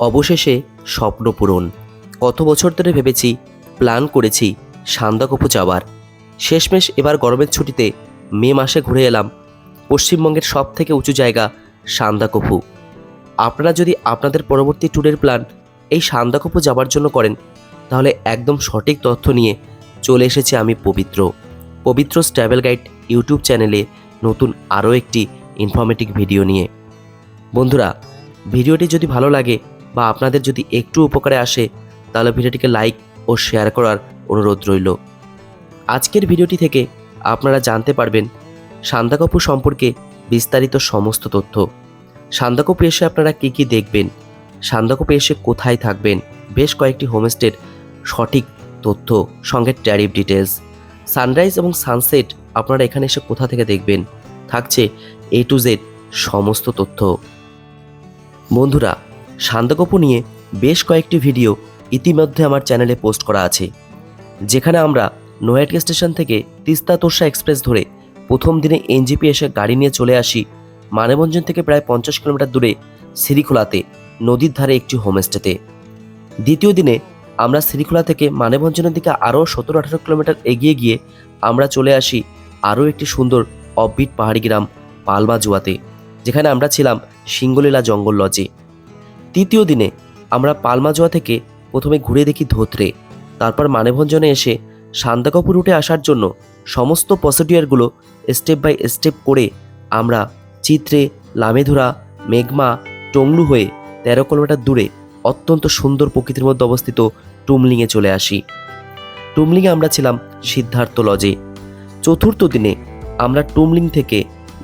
অবশেষে স্বপ্ন পূরণ। কত বছর ধরে ভেবেছি, প্ল্যান করেছি সান্দাকপু যাওয়ার। শেষমেশ এবার গরমের ছুটিতে মে মাসে ঘুরে এলাম পশ্চিমবঙ্গের সব থেকে উঁচু জায়গা সান্দাকফু আপনারা যদি আপনাদের পরবর্তী ট্যুরের প্ল্যান এই সান্দাকফু যাওয়ার জন্য করেন, তাহলে একদম সঠিক তথ্য নিয়ে চলে এসেছি আমি পবিত্র। পবিত্র ট্রাভেল গাইড ইউটিউব চ্যানেলে নতুন আরও একটি ইনফরমেটিভ ভিডিও নিয়ে। বন্ধুরা, ভিডিওটি যদি ভালো লাগে বা আপনাদের যদি একটু উপকারে আসে, তাহলে ভিডিওটিকে লাইক ও শেয়ার করার অনুরোধ রইল। আজকের ভিডিওটি থেকে আপনারা জানতে পারবেন সান্দাকপু সম্পর্কে বিস্তারিত সমস্ত তথ্য। সান্দাকপু এসে আপনারা কী কী দেখবেন? সান্দাকপু এসে কোথায় থাকবেন? বেশ কয়েকটি হোমস্টের সঠিক তথ্য, সঙ্গে ট্যারিফ ডিটেলস সানরাইজ এবং সানসেট আপনারা এখানে এসে কোথা থেকে দেখবেন? থাকছে এ টু জেড সমস্ত তথ্য। বন্ধুরা শান্তকপু নিয়ে বেশ কয়েকটি ভিডিও ইতিমধ্যে আমার চ্যানেলে পোস্ট করা আছে, যেখানে আমরা নয়াটি স্টেশন থেকে তিস্তা তোরসা এক্সপ্রেস ধরে প্রথম দিনে এনজিপি এসে গাড়ি নিয়ে চলে আসি মানেভঞ্জন থেকে প্রায় পঞ্চাশ কিলোমিটার দূরে সিরিখোলাতে নদীর ধারে একটি হোমস্টেতে। দ্বিতীয় দিনে আমরা সিরিখোলা থেকে মানেভঞ্জনের দিকে আরও সতেরো আঠারো কিলোমিটার এগিয়ে গিয়ে আমরা চলে আসি আরও একটি সুন্দর অববিট পাহাড়ি গ্রাম পালমা জুয়াতে যেখানে আমরা ছিলাম সিঙ্গলীলা জঙ্গল লজে। তৃতীয় দিনে আমরা পালমাজোয়া থেকে প্রথমে ঘুরে দেখি ধোত্রে। তারপর মানেভঞ্জনে এসে শান্তাকপুর রুটে আসার জন্য সমস্ত প্রসিডিওরগুলো স্টেপ বাই স্টেপ করে আমরা চিত্রে, লামেধুরা, মেঘমা, টংলু হয়ে তেরো কিলোমিটার দূরে অত্যন্ত সুন্দর প্রকৃতির মধ্যে অবস্থিত টুমলিংয়ে চলে আসি। টুমলিংয়ে আমরা ছিলাম সিদ্ধার্থ লজে। চতুর্থ দিনে আমরা টুমলিং থেকে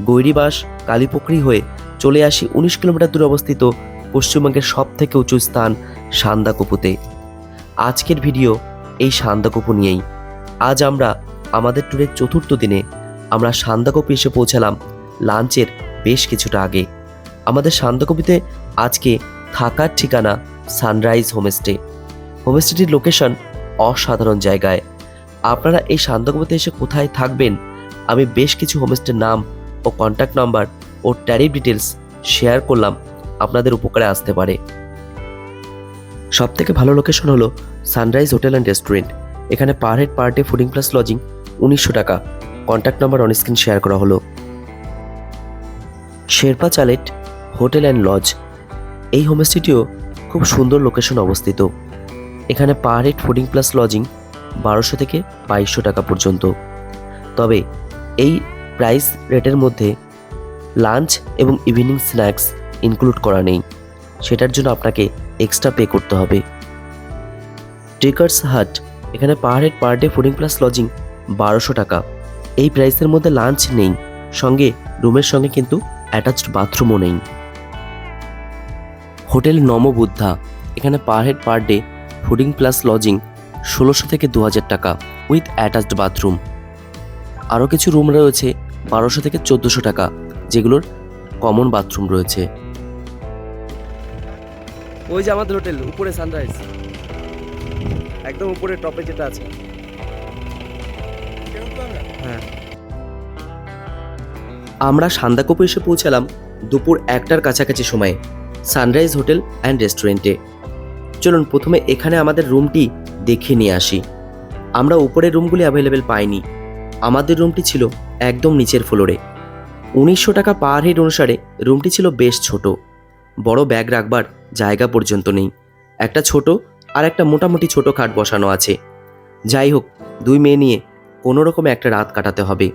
গৈরিবাস কালীপুকুরি হয়ে চলে আসি উনিশ কিলোমিটার দূরে অবস্থিত পশ্চিমবঙ্গের সব থেকে উঁচু স্থান সান্দাকপুতে। আজকের ভিডিও এই সান্দাকপু নিয়েই। আজ আমরা আমাদের ট্যুরের চতুর্থ দিনে আমরা সান্দাকপু এসে পৌঁছালাম লাঞ্চের বেশ কিছুটা আগে। আমাদের সান্দাকপিতে আজকে থাকার ঠিকানা সানরাইজ হোমস্টে। হোমস্টেটির লোকেশন অসাধারণ জায়গায়। আপনারা এই সান্দাকপুতে এসে কোথায় থাকবেন, আমি বেশ কিছু হোমস্টের নাম ও কন্ট্যাক্ট নাম্বার ও ট্যারিফ ডিটেলস শেয়ার করলাম আপনাদের উপকারে আসতে পারে। সব থেকে ভালো লোকেশন হলো সানরাইজ হোটেল অ্যান্ড রেস্টুরেন্ট এখানে per head per day fooding plus lodging উনিশশো টাকা। Contact number on screen share করা হলো। Sherpa chalet hotel and lodge এই হোমস্টেটিও খুব সুন্দর লোকেশন অবস্থিত। এখানে per head fooding plus lodging বারোশো থেকে বাইশশো টাকা পর্যন্ত। তবে এই প্রাইস রেটের মধ্যে লাঞ্চ এবং ইভিনিং স্ন্যাক্স ইনক্লুড করা নেই। সেটার জন্য আপনাকে এক্সট্রা পে করতে হবে। ট্রিকার্স হাট এখানে per head per day fooding plus lodging বারোশো টাকা। এই প্রাইসের মধ্যে লাঞ্চ নেই। সঙ্গে রুমের সঙ্গে কিন্তু অ্যাটাচড বাথরুমও নেই। হোটেল নমবুদ্ধা, এখানে per head per day fooding plus lodging ষোলোশো থেকে দু হাজার টাকা উইথ অ্যাটাচড বাথরুম আরও কিছু রুম রয়েছে বারোশো থেকে চোদ্দোশো টাকা, যেগুলোর কমন বাথরুম রয়েছে। ওই যে আমাদের হোটেল, উপরে সানরাইজ একদম উপরে টপে যেটা আছে। হ্যাঁ। আমরা সান্দাকপু এসে পৌঁছালাম দুপুর একটার কাছাকাছি সময়ে সানরাইজ হোটেল অ্যান্ড রেস্টুরেন্টে চলুন, প্রথমে এখানে আমাদের রুমটি দেখে নিয়ে আসি। আমরা উপরের রুমগুলি অ্যাভেলেবেল পাইনি। আমাদের রুমটি ছিল একদম নিচের ফ্লোরে উনিশশো টাকা পার হেড অনুসারে রুমটি ছিল বেশ ছোট। বড় ব্যাগ রাখবার জায়গা পর্যন্ত নেই। একটা ছোট আর একটা মোটামুটি ছোট খাট বসানো আছে। যাই হোক, দুই মেয়ে নিয়ে কোনো রকমে একটা রাত কাটাতে হবে।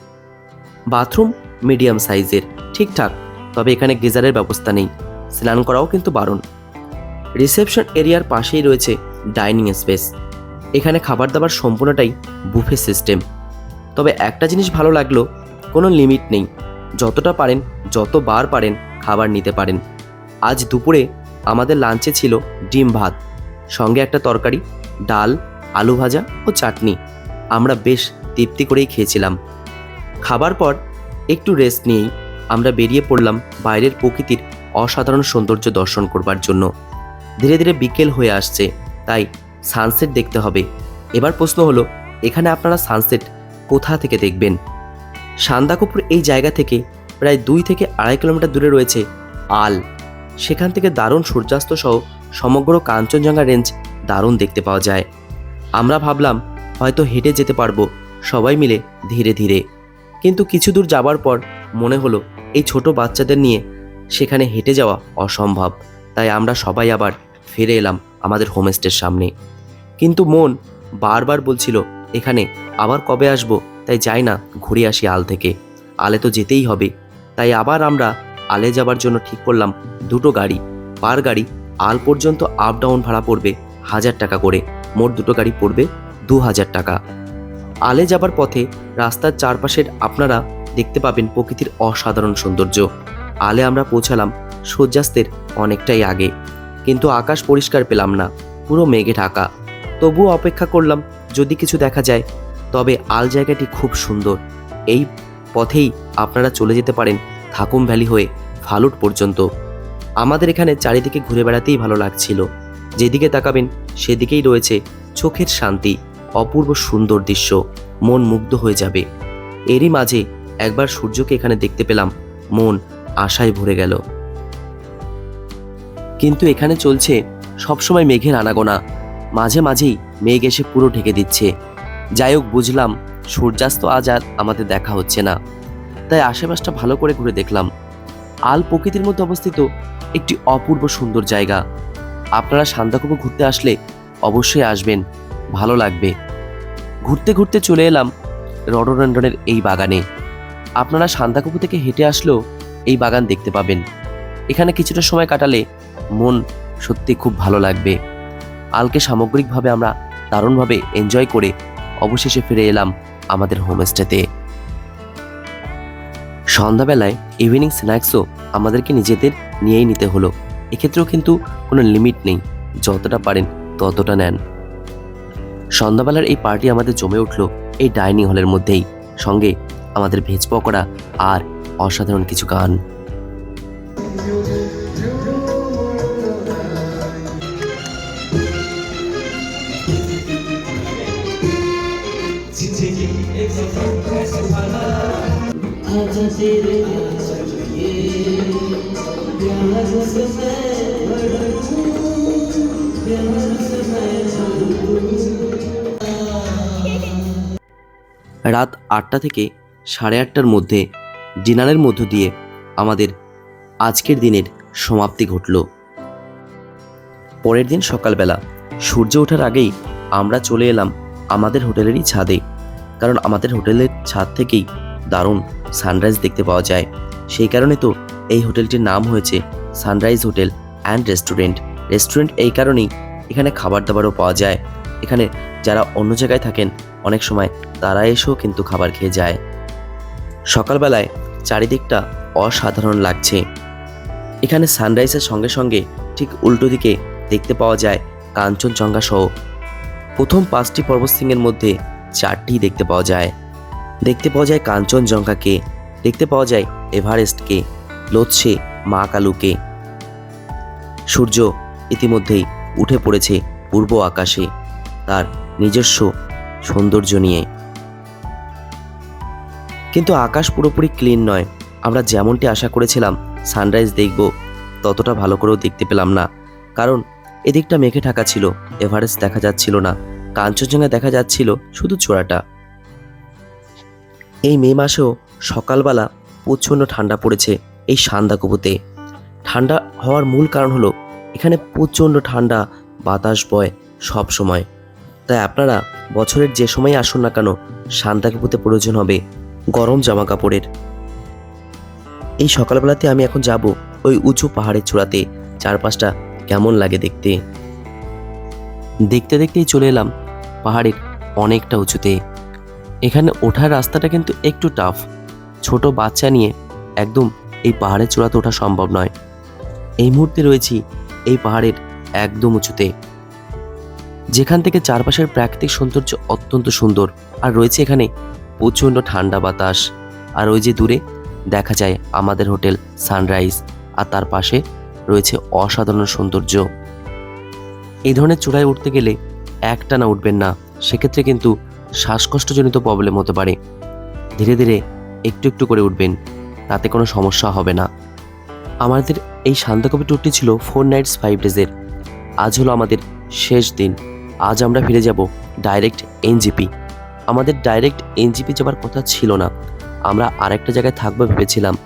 বাথরুম মিডিয়াম সাইজের, ঠিকঠাক, তবে এখানে গিজারের ব্যবস্থা নেই। স্নান করাও কিন্তু বারণ রিসেপশন এরিয়ার পাশেই রয়েছে ডাইনিং স্পেস। এখানে খাবার দাবার সম্পূর্ণটাই বুফে সিস্টেম। তবে একটা জিনিস ভালো লাগল, কোনো লিমিট নেই। যতটা পারেন, যতবার পারেন খাবার নিতে পারেন। আজ দুপুরে আমাদের লাঞ্চে ছিল ডিম ভাত, সঙ্গে একটা তরকারি, ডাল, আলু ভাজা ও চাটনি। আমরা বেশ তৃপ্তি করেই খেয়েছিলাম। খাবার পর একটু রেস্ট নিয়েই আমরা বেরিয়ে পড়লাম বাইরের প্রকৃতির অসাধারণ সৌন্দর্য দর্শন করবার জন্য। ধীরে ধীরে বিকেল হয়ে আসছে, তাই সানসেট দেখতে হবে। এবার প্রশ্ন হলো, এখানে আপনারা সানসেট কোথা থেকে দেখবেন? সান্দাকপুর এই জায়গা থেকে প্রায় দুই থেকে আড়াই কিলোমিটার দূরে রয়েছে আল। সেখান থেকে দারুণ সূর্যাস্ত সহ সমগ্র কাঞ্চনজঙ্ঘা রেঞ্জ দারুণ দেখতে পাওয়া যায়। আমরা ভাবলাম, হয়তো হেঁটে যেতে পারব, সবাই মিলে ধীরে ধীরে। কিন্তু কিছু দূর যাবার পর মনে হলো, এই ছোট বাচ্চাদের নিয়ে সেখানে হেঁটে যাওয়া অসম্ভব। তাই আমরা সবাই আবার ফিরে এলাম আমাদের হোমস্টের সামনে। কিন্তু মন বারবার বলছিল, এখানে আবার কবে আসব? তাই যাই না, ঘুরে আসি আল থেকে। আলে তো যেতেই হবে। তাই আবার আমরা আলে যাবার জন্য ঠিক করলাম দুটো গাড়ি। পার গাড়ি আল পর্যন্ত আপ ডাউন ভাড়া পড়বে হাজার টাকা করে। মোট দুটো গাড়ি পড়বে দু হাজার টাকা। আলে যাবার পথে রাস্তার চারপাশের আপনারা দেখতে পাবেন প্রকৃতির অসাধারণ সৌন্দর্য। আলে আমরা পৌঁছালাম সূর্যাস্তের অনেকটাই আগে। কিন্তু আকাশ পরিষ্কার পেলাম না, পুরো মেঘে ঢাকা। তবুও অপেক্ষা করলাম যদি কিছু দেখা যায়, তবে আল জায়গাটি খুব সুন্দর। এই পথেই আপনারা চলে যেতে পারেন থাকুম ভ্যালি হয়ে। ফালুট পর্যন্ত। আমাদের এখানে চারিদিকে ঘুরে বেড়াতেই ভালো লাগছিল। যেদিকে তাকাবেন, সেদিকেই রয়েছে চোখের শান্তি, অপূর্ব সুন্দর দৃশ্য। মন মুগ্ধ হয়ে যাবে। এরই মাঝে একবার সূর্যকে এখানে দেখতে পেলাম। মন আশায় ভরে গেল। কিন্তু এখানে চলছে সবসময় মেঘের আনাগোনা। মাঝে মাঝেই মেঘ এসে পুরো ঢেকে দিচ্ছে। যাই হোক, বুঝলাম সূর্যাস্ত আজ আর আমাদের দেখা হচ্ছে না। তাই আশেপাশটা ভালো করে ঘুরে দেখলাম। আল প্রকৃতির মধ্যে অবস্থিত একটি অপূর্ব সুন্দর জায়গা। আপনারা সান্দাকূপ ঘুরতে আসলে অবশ্যই আসবেন, ভালো লাগবে। ঘুরতে ঘুরতে চলে এলাম রডোডেন্ডনের এই বাগানে। আপনারা সান্দাকূপ থেকে হেঁটে আসলেও এই বাগান দেখতে পাবেন। এখানে কিছুটা সময় কাটালে মন সত্যি খুব ভালো লাগবে। আলকে সামগ্রিকভাবে আমরা দারুণভাবে এনজয় করে অবশেষে ফিরে এলাম আমাদের হোমস্টেতে সন্ধ্যাবেলায় ইভিনিং স্ন্যাক্সও আমাদেরকে নিজেদের নিয়েই নিতে হলো। এক্ষেত্রেও কিন্তু কোনো লিমিট নেই, যতটা পারেন ততটা নেন। সন্ধ্যাবেলার এই পার্টি আমাদের জমে উঠল এই ডাইনিং হলের মধ্যেই। সঙ্গে আমাদের ভেজ পকোড়া আর অসাধারণ কিছু গান। आजा तेरे ये प्यार से मैं भड़कूं प्यार से मैं भड़कूं রাত আটটা থেকে সাড়ে আটটার মধ্যে ডিনারের মধ্য দিয়ে আমাদের আজকের দিনের সমাপ্তি ঘটল পরের দিন সকালবেলা সূর্য ওঠার আগেই আমরা চলে এলাম আমাদের হোটেলেরই ছাদে কারণ আমাদের হোটেলের ছাদ থেকেই দারুণ সানরাইজ দেখতে পাওয়া যায়। সেই কারণে তো এই হোটেলটির নাম হয়েছে sunrise hotel and restaurant. Restaurant এই কারণেই এখানে খাবার দাবারও পাওয়া যায়। এখানে যারা অন্য জায়গায় থাকেন, অনেক সময় তারা এসেও কিন্তু খাবার খেয়ে যায়। সকালবেলায় চারিদিকটা অসাধারণ লাগছে। এখানে সানরাইজের সঙ্গে সঙ্গে ঠিক উল্টো দিকে দেখতে পাওয়া যায় কাঞ্চনজঙ্ঘা সহ। প্রথম পাঁচটি পর্বতশৃঙ্গের মধ্যে চারটি দেখতে পাওয়া যায়। দেখতে পাওয়া যায় কাঞ্চনজঙ্ঘাকে, দেখতে পাওয়া যায় এভারেস্টকে লোৎসে মা কালুকে। সূর্য ইতিমধ্যেই উঠে পড়েছে পূর্ব আকাশে তার নিজস্ব সৌন্দর্য নিয়ে। কিন্তু আকাশ পুরোপুরি ক্লিন নয়। আমরা যেমনটি আশা করেছিলাম সানরাইজ দেখব, ততটা ভালো করেও দেখতে পেলাম না। কারণ এদিকটা মেঘে ঢাকা ছিল, এভারেস্ট দেখা যাচ্ছিল না। কাঞ্চনজঙ্ঘা দেখা যাচ্ছিল শুধু চূড়াটা। এই মে মাসেও সকালবেলা প্রচণ্ড ঠান্ডা পড়েছে এই সান্দাকবুতে ঠান্ডা হওয়ার মূল কারণ হলো এখানে প্রচণ্ড ঠান্ডা, বাতাস বয় সব সময়। তাই আপনারা বছরের যে সময় আসুন না কেন সান্দাকবুতে প্রয়োজন হবে গরম জামা কাপড়ের এই সকালবেলাতে আমি এখন যাব ওই উঁচু পাহাড়ের চূড়াতে, চারপাশটা কেমন লাগে দেখতে। দেখতে দেখতেই চলে এলাম পাহাড়ের অনেকটা উঁচুতে। এখানে ওঠার রাস্তাটা কিন্তু একটু টাফ ছোট বাচ্চা নিয়ে একদম এই পাহাড়ের চূড়াতে ওঠা সম্ভব নয়। এই মুহূর্তে রয়েছি এই পাহাড়ের একদম উঁচুতে। যেখান থেকে চারপাশের প্রাকৃতিক সৌন্দর্য অত্যন্ত সুন্দর। আর রয়েছে এখানে প্রচণ্ড ঠান্ডা বাতাস। আর ওই যে দূরে দেখা যায় আমাদের হোটেল সানরাইজ। আর তার পাশে রয়েছে অসাধারণ সৌন্দর্য। এই ধরনের চূড়ায় উঠতে গেলে একটানা উঠবেন না। সেক্ষেত্রে কিন্তু শ্বাসকষ্টজনিত প্রবলেম হতে পারে। ধীরে ধীরে একটু একটু করে উঠবেন, তাতে কোনো সমস্যা হবে না। আমাদের এই শান্তাকপি ট্যুরটি ছিল ফোর নাইটস ফাইভ ডেজের আজ হলো আমাদের শেষ দিন। আজ আমরা ফিরে যাব ডাইরেক্ট এনজিপি আমাদের ডাইরেক্ট এনজিপি যাবার কথা ছিল না। আমরা আরেকটা জায়গায় থাকব ভেবেছিলাম।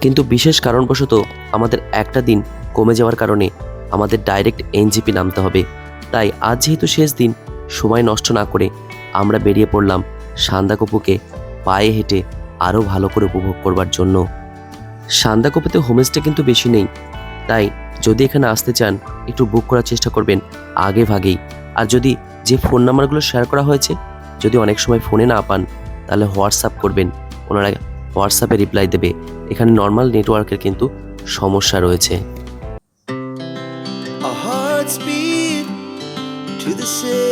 কিন্তু বিশেষ কারণবশত আমাদের একটা দিন কমে যাওয়ার কারণে আমাদের ডাইরেক্ট এনজিপি নামতে হবে। তাই আজ যেহেতু শেষ দিন, সময় নষ্ট না করে আমরা বেরিয়ে পড়লাম সান্দাকপুকে পায়ে হেঁটে আরও ভালো করে উপভোগ করবার জন্য। সান্দাকপুতে হোমস্টে কিন্তু বেশি নেই। তাই যদি এখানে আসতে চান, একটু বুক করার চেষ্টা করবেন আগে ভাগেই। আর যদি যে ফোন নাম্বারগুলো শেয়ার করা হয়েছে, যদি অনেক সময় ফোনে না পান, তাহলে হোয়াটসঅ্যাপ করবেন। ওনারা হোয়াটসঅ্যাপে রিপ্লাই দেবে। এখানে নর্মাল নেটওয়ার্কের কিন্তু সমস্যা রয়েছে। To the city.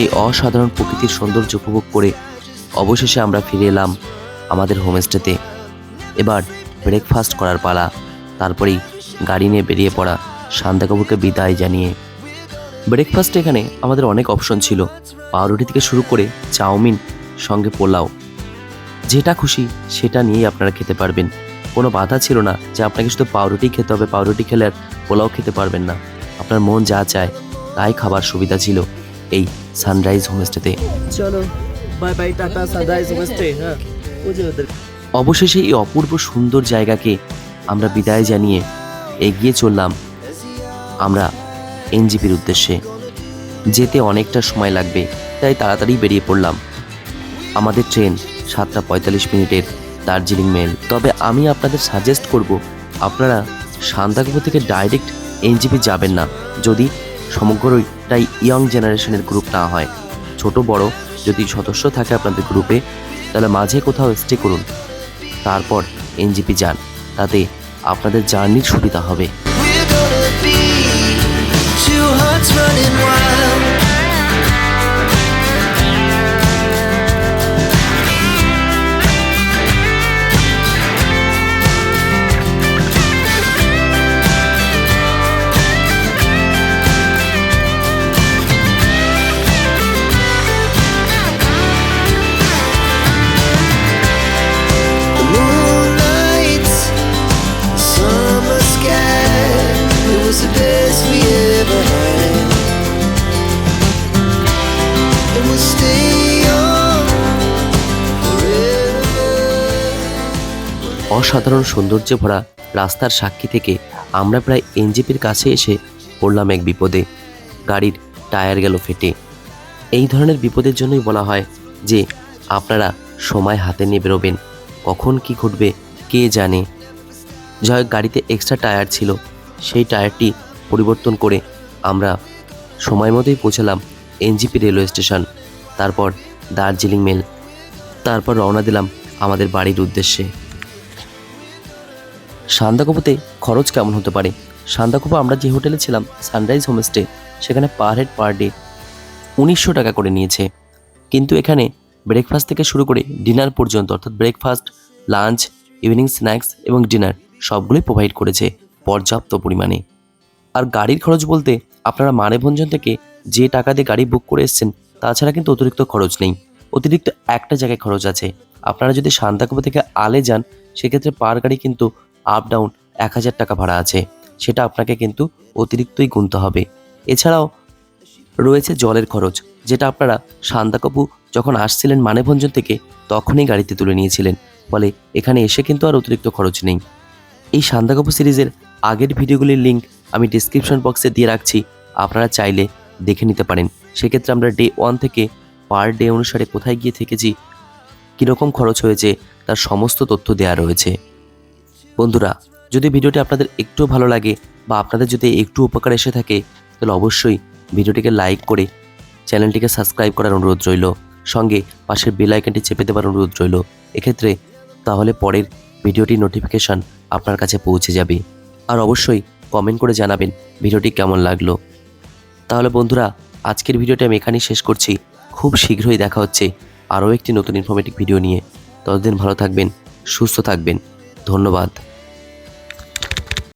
এই অসাধারণ প্রকৃতির সৌন্দর্য উপভোগ করে অবশেষে আমরা ফিরে এলাম আমাদের হোমস্টেতে এবার ব্রেকফাস্ট করার পালা, তারপরেই গাড়ি নিয়ে বেরিয়ে পড়া সান্দাকপুকে বিদায় জানিয়ে। ব্রেকফাস্টে এখানে আমাদের অনেক অপশন ছিল। পাউরুটি থেকে শুরু করে চাউমিন, সঙ্গে পোলাও। যেটা খুশি সেটা নিয়েই আপনারা খেতে পারবেন। কোনো বাধা ছিল না যে আপনাকে শুধু পাউরুটি খেতে হবে, পাউরুটি খেলে আর পোলাও খেতে পারবেন না। আপনার মন যা চায় তাই খাবার সুবিধা ছিল। এই সানরাইজ হোমস্টেতে। চলো বাই বাই টাটা সানরাইজ হোমস্টে হ্যাঁ অবশেষে এই অপূর্ব সুন্দর জায়গাকে আমরা বিদায় জানিয়ে এগিয়ে চললাম আমরা এনজিপির উদ্দেশ্যে। যেতে অনেকটা সময় লাগবে তাই তাড়াতাড়ি বেরিয়ে পড়লাম। আমাদের ট্রেন সাতটা পঁয়তাল্লিশ মিনিটের দার্জিলিং মেল। তবে আমি আপনাদের সাজেস্ট করব আপনারা সান্দাকপু থেকে ডাইরেক্ট এনজিপি যাবেন না। যদি সমগ্রটাই ইয়ং জেনারেশনের গ্রুপ না হয়। ছোট, বড় যদি সদস্য থাকে আপনাদের গ্রুপে তাহলে মাঝে কোথাও স্টে করুন। তারপর এনজিপি যান, তাতে আপনাদের জার্নির সুবিধা হবে। অসাধারণ সৌন্দর্যে ভরা রাস্তার সাক্ষী থেকে আমরা প্রায় এনজিপির কাছে এসে পড়লাম এক বিপদে। গাড়ির টায়ার গেল ফেটে। এই ধরনের বিপদের জন্যই বলা হয় যে, আপনারা সময় হাতে নিয়ে বেরোবেন। কখন কি ঘটবে, কে জানে? যাই গাড়িতে এক্সট্রা টায়ার ছিল। সেই টায়ারটি পরিবর্তন করে আমরা সময় মতোই পৌঁছালাম এনজিপি রেলওয়ে স্টেশন। তারপর দার্জিলিং মেল। তারপর রওনা দিলাম আমাদের বাড়ির উদ্দেশ্যে। সান্দাকপুতে খরচ কেমন হতে পারে? সান্দাকপু আমরা যে হোটেলে ছিলাম সানরাইজ হোমস্টে সেখানে পার হেড পার ডে উনিশশো টাকা করে নিয়েছে। কিন্তু এখানে ব্রেকফাস্ট থেকে শুরু করে ডিনার পর্যন্ত, অর্থাৎ ব্রেকফাস্ট লাঞ্চ ইভিনিং স্ন্যাক্স এবং ডিনার সবগুলোই প্রোভাইড করেছে পর্যাপ্ত পরিমাণে। আর গাড়ির খরচ বলতে আপনারা মানেভঞ্জন থেকে যে টাকা দিয়ে গাড়ি বুক করে এসছেন তাছাড়া কিন্তু অতিরিক্ত খরচ নেই। অতিরিক্ত একটা জায়গায় খরচ আছে। আপনারা যদি শান্তাকপু থেকে আলে যান, সেক্ষেত্রে পার গাড়ি কিন্তু আপ ডাউন এক হাজার টাকা ভাড়া আছে। সেটা আপনাকে কিন্তু অতিরিক্তই গুনতে হবে। এছাড়াও রয়েছে জলের খরচ, যেটা আপনারা সান্দাকপু যখন আসছিলেন মানেভঞ্জন থেকে, তখনই গাড়িতে তুলে নিয়েছিলেন। ফলে এখানে এসে কিন্তু আর অতিরিক্ত খরচ নেই। এই সান্দাকপু সিরিজের আগের ভিডিওগুলির লিঙ্ক আমি ডিসক্রিপশন বক্সে দিয়ে রাখছি। আপনারা চাইলে দেখে নিতে পারেন। সেক্ষেত্রে আমরা ডে ওয়ান থেকে পার ডে অনুসারে কোথায় গিয়ে থেকেছি, কীরকম খরচ হয়েছে, তার সমস্ত তথ্য দেওয়া রয়েছে। বন্ধুরা, যদি ভিডিওটি আপনাদের একটু ভালো লাগে বা আপনাদের যদি একটু উপকার এসে থাকে, তাহলে অবশ্যই ভিডিওটিকে লাইক করে চ্যানেলটিকে সাবস্ক্রাইব করার অনুরোধ রইল। সঙ্গে পাশের বেল আইকনটি চেপে দেওয়ার অনুরোধ রইল। এক্ষেত্রে তাহলে পরের ভিডিওটির নোটিফিকেশন আপনার কাছে পৌঁছে যাবে। আর অবশ্যই কমেন্ট করে জানাবেন ভিডিওটি কেমন লাগল। তাহলে বন্ধুরা, আজকের ভিডিওটি আমি এখানেই শেষ করছি। খুব শীঘ্রই দেখা হচ্ছে আরও একটি নতুন ইনফরমেটিভ ভিডিও নিয়ে। ততদিন ভালো থাকবেন, সুস্থ থাকবেন। ধন্যবাদ।